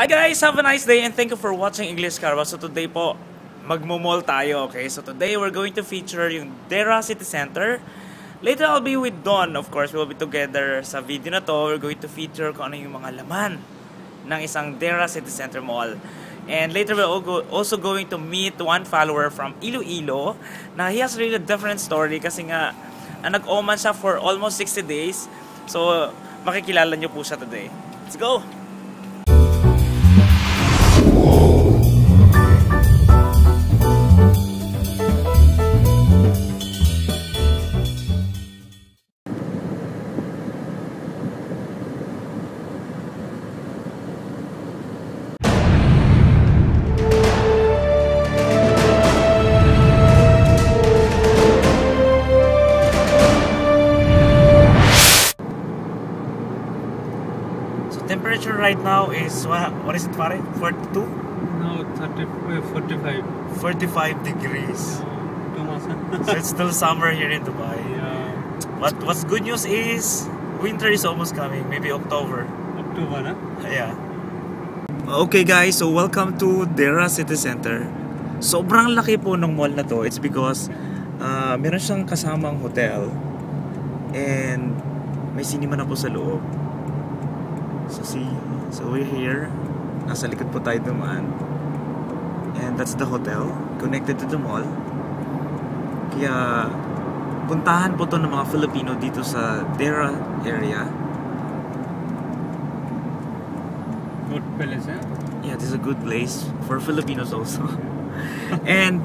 Hi guys! Have a nice day and thank you for watching English Carwa. So today po, magmo-mall tayo, okay? So today we're going to feature yung Dera City Center. Later I'll be with Don, of course. We'll be together sa video na to. We're going to feature kung ano yung mga laman ng isang Dera City Center Mall. And later we're also going to meet one follower from Iloilo na he has really a different story kasi nga nag-oman siya for almost 60 days. So makikilala niyo po siya today. Let's go! Temperature right now is what, what is it pare? 42? No, 30, uh, 45. 45 degrees. Much. So it's still summer here in Dubai. yeah. What what's good news is winter is almost coming, maybe October. October, huh? Yeah. Okay guys, so welcome to Dera City Center. Sobrang laki po ng mall na to. It's because uh, meron siyang kasamang hotel and may cinema na po sa loob. So see, so we're here. Nasa likod po tayo dumaan. And that's the hotel connected to the mall. Kaya puntahan po to ng mga Filipino dito sa Dera area. Good palace, huh? Yeah, this is a good place for Filipinos also. and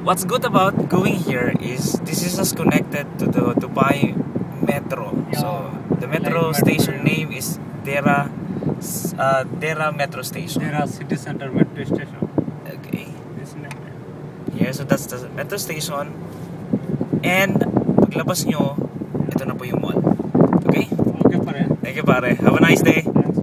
what's good about going here is this is just connected to the Dubai Metro. So the metro station name is Dera uh, Dera Metro Station. Are city center metro station. Okay. Yeah, so that's the metro station. And paglabas nyo, ito na po yung mall. Okay? Okay, pare. Thank you pare. Have a nice day. Thanks.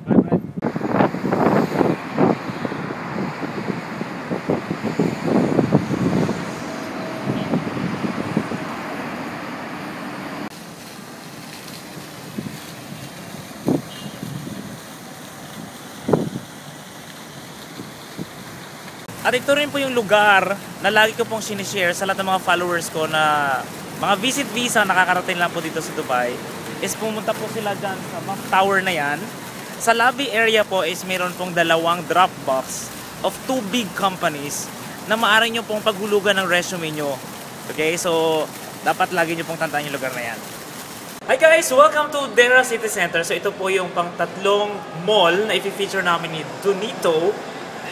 At ito rin po yung lugar na lagi ko pong sinishare sa lahat ng mga followers ko na mga visit visa nakakarating lang po dito sa Dubai is pumunta po sila dyan sa Map Tower na yan. Sa lobby area po is mayroon pong dalawang drop box of two big companies na maaari nyo pong paghulugan ng resume nyo. Okay, so dapat lagi nyo pong tandaan yung lugar na yan. Hi guys! Welcome to Dera City Center. So ito po yung pang tatlong mall na i-feature namin ni Dunito.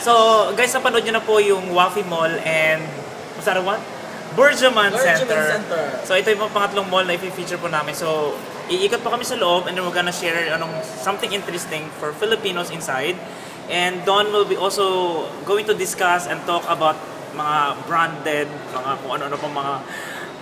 So guys, napanood nyo na po yung Wafi Mall and what's that one? Burjaman, Center. Center. So ito yung pangatlong mall na i-feature po namin. So iikot pa kami sa loob and then we're gonna share anong, something interesting for Filipinos inside. And Don will be also going to discuss and talk about mga branded, mga kung ano-ano pa mga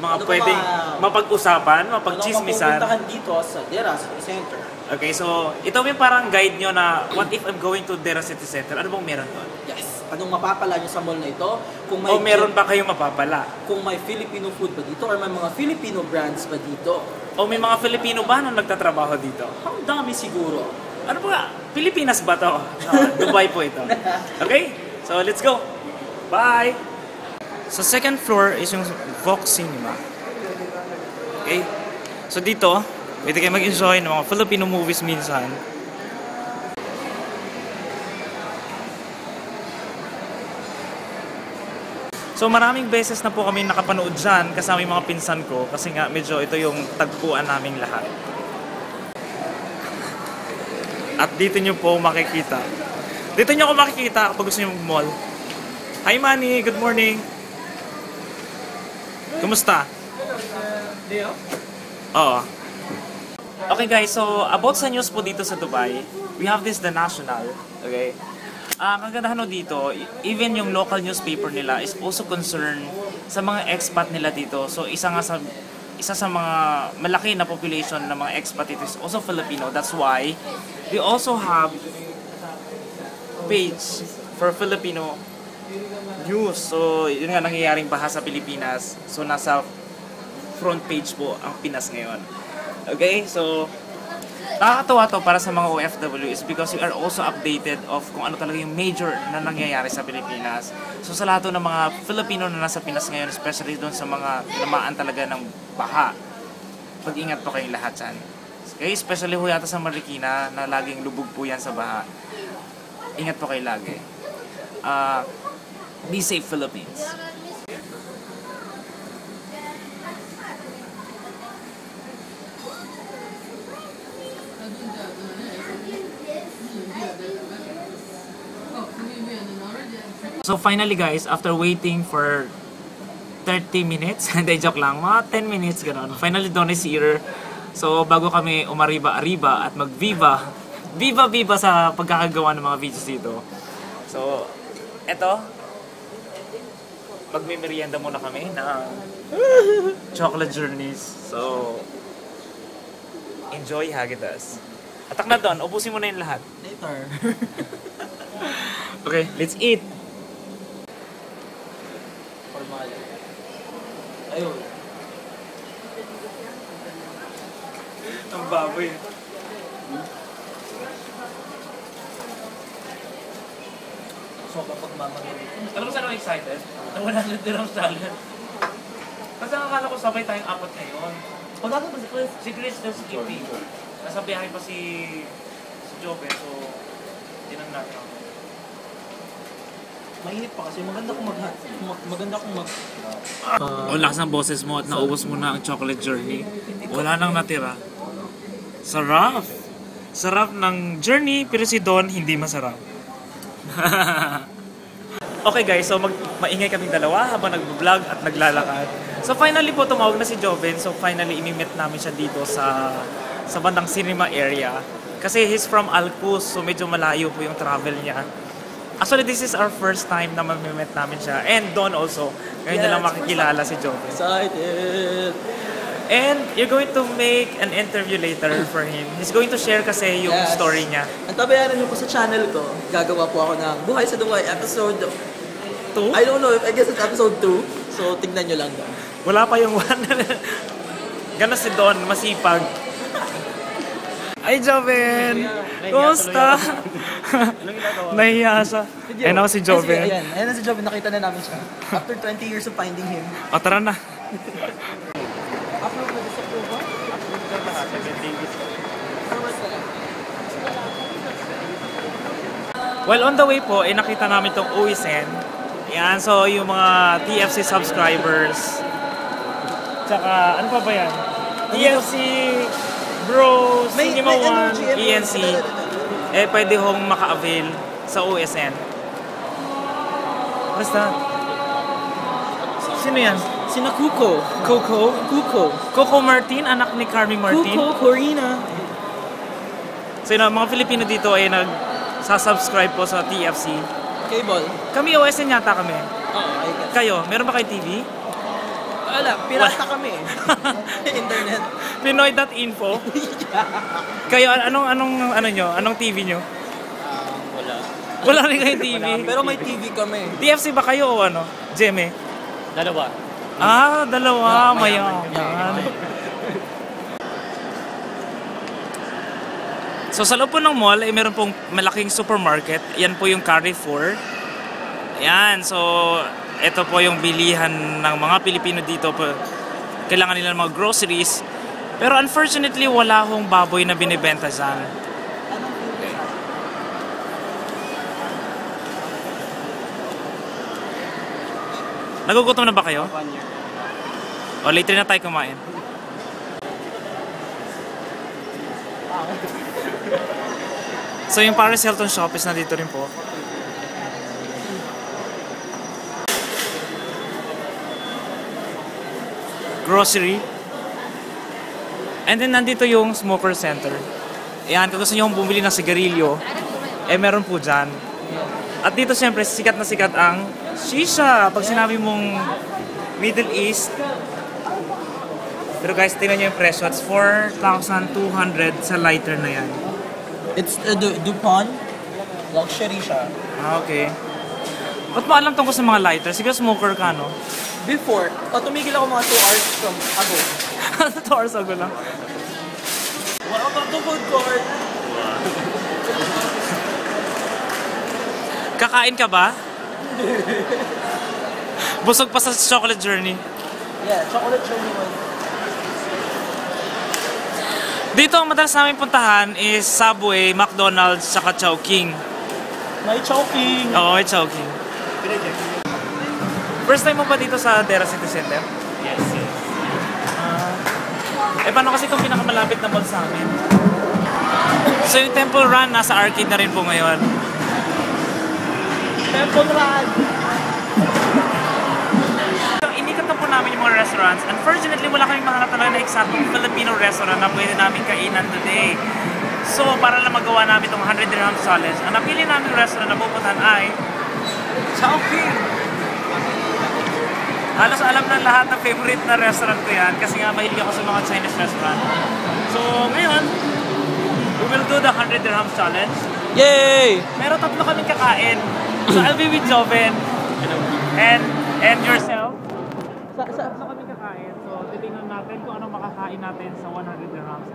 mga Ano pwedeng mga- mapag-usapan, Ano mapag-chismisan. mapupuntahan dito sa Dera City Center? Okay, so ito yung parang guide nyo na what if I'm going to Dera City Center? Ano bang meron doon? Yes. Anong mapapala nyo sa mall na ito? Kung may O meron pa kayong mapapala? kung may Filipino food ba dito or may mga Filipino brands ba dito? O may mga Filipino ba na nagtatrabaho dito? Ang dami siguro. Ano ba? Pilipinas ba to? No, Dubai po ito. Okay? So let's go. Bye! Sa second floor is yung Vox Cinema. Okay? So dito, pwede kayo mag-enjoy ng mga Filipino movies minsan. So maraming beses na po kami nakapanood dyan kasama yung mga pinsan ko kasi nga medyo ito yung tagpuan naming lahat. At dito nyo po makikita. Dito nyo ako makikita kapag gusto nyo mag-mall. Hi Manny, good morning. Kumusta? Leo? Oo. Okay guys, so about sa news po dito sa Dubai, we have this The National, okay? Ang kagandahan no dito, even yung local newspaper nila is also concerned sa mga expat nila dito. So isa nga sa isa sa mga malaki na population ng mga expat dito is also Filipino. That's why we also have page for Filipino news. So, yun nga nangyayaring baha sa Pilipinas. So, nasa front page po ang Pinas ngayon. Okay? So, Nakakatuwa to para sa mga OFW is because we are also updated of kung ano talaga yung major na nangyayari sa Pilipinas. So sa lahat ng mga Filipino na nasa Pinas ngayon, especially doon sa mga tinamaan talaga ng baha, pag-ingat po kayong lahat dyan. Okay, especially ho yata sa Marikina na laging lubog po yan sa baha. Ingat po kayo lagi. Ah, be safe Philippines. So finally guys, after waiting for 30 minutes, hindi joke lang, mga 10 minutes gano'n. Finally doon is here. So bago kami umariba-ariba at mag-viva, viva-viva sa pagkakagawa ng mga videos dito. So, eto, magmimerienda muna kami ng chocolate journeys. So, enjoy Hagitas. Atak na doon, ubusin mo na yung lahat. Later. Okay, let's eat! Formal. Ayun. Ang baboy. Sobrang pagmamagod. Alam mo saan ako excited? Na wala na dirang salad. Kasi ang akala ko sabay tayong apat ngayon. O, dapat ba si Chris? Si Chris daw si Kippy. Nasa biyahe pa si si Jobe, so tinang natin ako. Mainit pa kasi maganda kung mag, mag maganda kung mag Uh, lakas ng boses mo at naubos mo na ang chocolate journey. Wala nang natira. Sarap! Sarap ng journey, pero si Don hindi masarap. okay guys, so mag maingay kaming dalawa habang nag-vlog at naglalakad. So finally po tumawag na si Joven. So finally imimit namin siya dito sa sa bandang cinema area. Kasi he's from Alcus, so medyo malayo po yung travel niya. Actually, this is our first time na mamimit namin siya. And Don also. Ngayon Yeah, na lang makikilala si Joven. excited. And you're going to make an interview later for him. He's going to share kasi yung Yes. story niya. Ang tabayaran niyo po sa channel ko, gagawa po ako ng Buhay sa Dubai episode, Two? I don't know, I guess it's episode 2. So, tignan nyo lang doon. Wala pa yung one. Ganon si Don, masipag. Ay, Joven! Kumusta? Nahiya siya. Ayun ako si Joven. ayan, ayan na si Joven, nakita na namin siya. After 20 years of finding him. O, tara na. Upload na sa Cuba? Well, on the way po, eh, nakita namin itong OSN. Yan, so yung mga TFC subscribers. Tsaka, ano pa ba yan? TFC, Bros, May- Cinema may ano, One. ENC. Eh, pwede hong maka-avail sa OSN. Basta. Sino yan? Sina Kuko. Coco? Kuko. Coco Martin, anak ni Carmi Martin. Kuko, Corina. So yun, mga Filipino dito ay nag subscribe po sa TFC. Cable. Kami OSN yata kami. Oo, I guess. Kayo, meron ba kayo TV? Wala, pirata kami. Internet. Pinoy.info. Kayo, anong, anong, ano nyo? Anong TV nyo? wala. Wala rin kayong TV. Pero may TV kami. TFC ba kayo o ano? Jeme? Dalawa. Ah, dalawa. Mayaman. So sa loob po ng mall, eh, meron pong malaking supermarket. Yan po yung Carrefour. Yan, so ito po yung bilihan ng mga Pilipino dito po. Kailangan nila ng mga groceries. Pero unfortunately, wala hong baboy na binibenta dyan. Nagugutom na ba kayo? O later na tayo kumain. So yung Paris Hilton Shoppes na dito rin po. Grocery. And then nandito yung smoker center. Ayan, kung gusto nyo bumili ng sigarilyo, eh meron po dyan. At dito siyempre sikat na sikat ang shisha. Pag sinabi mong Middle East, pero guys, tingnan nyo yung presyo. It's 4,200 sa lighter na yan. It's uh, Du- Dupont. Luxury siya. Ah, okay. Ba't mo alam tungkol sa mga lighter? Siguro smoker ka, no? Before, oh, tumigil ako mga 2 hours from ago. 2 hours ago lang. Wow, Welcome to food court. Kakain ka ba? Busog pa sa chocolate journey. Yeah, chocolate chili one. Dito ang madalas namin puntahan is Subway, McDonald's, saka Chowking. May choking. Oo, may Chowking. First time mo ba dito sa Dera City Center? Yes, yes. Eh, paano kasi itong pinakamalapit na mall sa amin? So, yung Temple Run, nasa arcade na rin po ngayon. Temple Run. Namin yung mga restaurants. Unfortunately, wala kaming mahanap talaga na eksaktong Filipino restaurant na pwede namin kainan today. So, para lang magawa namin itong 100 dirham challenge, ang napili namin restaurant na pupuntahan ay Chowking! Halos alam ng lahat na favorite na restaurant ko yan kasi nga mahilig ako sa mga Chinese restaurant. So, ngayon, we will do the 100 dirham challenge. Yay! Pero tatlo kaming kakain. So, I'll be with Joven and and yourself. Sa, sa, Tatlo kami kakain. So, titingnan natin kung anong makakain natin sa 100 dirhams.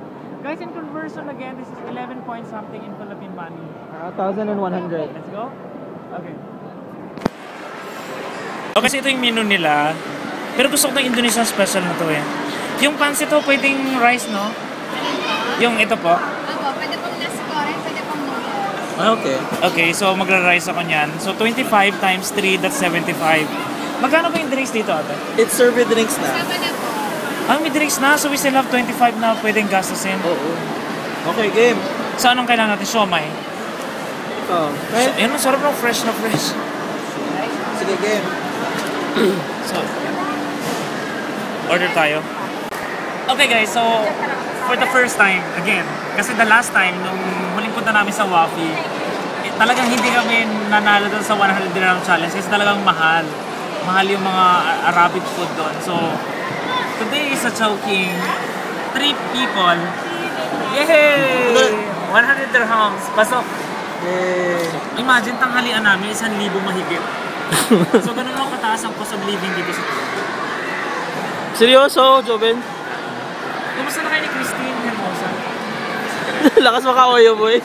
Guys, in conversion again, this is 11 point something in Philippine money. 1,100. Let's go. Okay. Okay, kasi ito yung menu nila. Pero gusto ko ng Indonesian special na to eh. Yung pancit to, pwedeng rice, no? Yung ito po. Opo, pwede pong nasi goreng, pwede pong noodles. Ah, Okay. Okay, so magra-rice ako niyan. So 25 times 3, that's 75. Magkano ba yung drinks dito, ate? It's served with drinks na. Sama na po. Ah, may drinks na. So we still have 25 na pwedeng gastusin. Oo. Okay, game. So anong kailangan natin? Siomay. Ikaw. So, yun, ang sarap ng fresh na fresh. Sige, game. So, order tayo. Okay guys, so for the first time, again, kasi the last time, nung huling punta namin sa Wafi, eh, talagang hindi kami nanalo doon sa 100 dirham challenge kasi talagang mahal. Mahal yung mga Arabic food doon. So, today is a Chowking. Three people. Yay! 100 dirhams. Pasok. Yay. Imagine, tanghalian namin, isang libo mahigit. so, ganun lang kataas ang cost of living dito sa Seryoso, Joven? Kumusta na kayo ni Christine Hermosa? Lakas makaoyo, boy.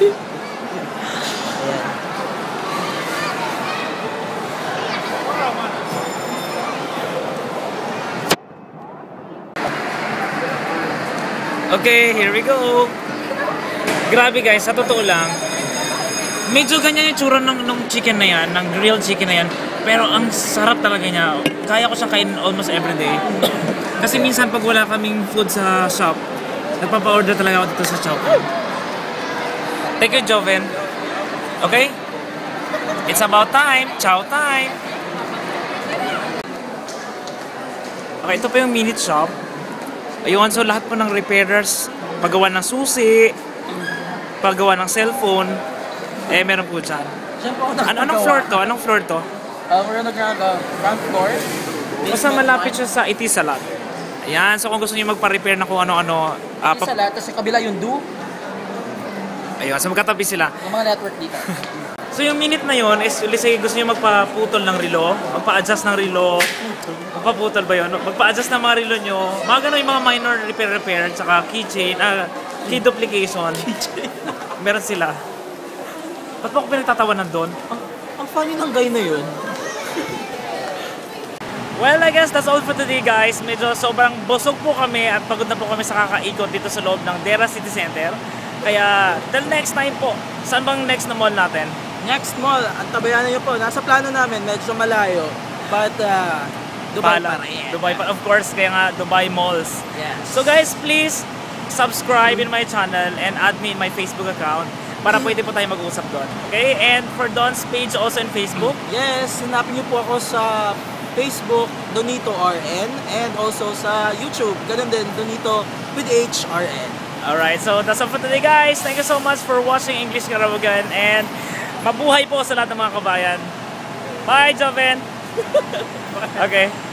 Okay, here we go. Grabe guys, sa totoo lang, medyo ganyan yung tsura ng, ng chicken na yan, ng grilled chicken na yan. Pero ang sarap talaga niya. Kaya ko siyang kainin almost every day. Kasi minsan pag wala kaming food sa shop, nagpapa-order talaga ako dito sa shop. Thank you, Joven. Okay? It's about time. Chow time. Okay, ito pa yung minute shop. Ayun, so lahat po ng repairers, paggawa ng susi, paggawa ng cellphone, eh meron po dyan. Siyempre ako Ano, anong floor to? Anong floor to? Uh, we're the ground, floor. Basta malapit siya sa Itisalat. Ayan, so kung gusto niyo magpa-repair na kung ano-ano, ah, Isa lahat, tapos sa kabila yung do, ayun, so magkatabi sila. yung mga network dito. So yung minute na yun is, let's say gusto niyo magpaputol ng relo, magpa-adjust ng relo, magpaputol ba yun? Magpa-adjust ng mga relo nyo, mga ganun yung mga minor repair-repair, tsaka keychain, ah, key duplication. Meron sila. Ba't mo ako pinagtatawanan doon? ang, ang funny ng guy na yun. Well, I guess that's all for today guys. Medyo sobrang busog po kami at pagod na po kami sa kakaikot dito sa loob ng Dera City Center. Kaya, till next time po, saan bang next na mall natin? Next mall, ang tabayanan niyo po, nasa plano namin, medyo malayo. But, uh, Dubai Pala. pa rin. Dubai pa. Of course, kaya nga Dubai Malls. Yes. So guys, please subscribe in my channel and add me in my Facebook account para pwede po tayo mag-usap doon. Okay? And for Don's page also in Facebook. Yes, hanapin niyo po ako sa Facebook, Donito RN, and also sa YouTube, ganun din, Donito with HRN. Alright, so that's all for today guys. Thank you so much for watching English Karawagan and mabuhay po sa lahat ng mga kabayan. Bye, Joven! okay.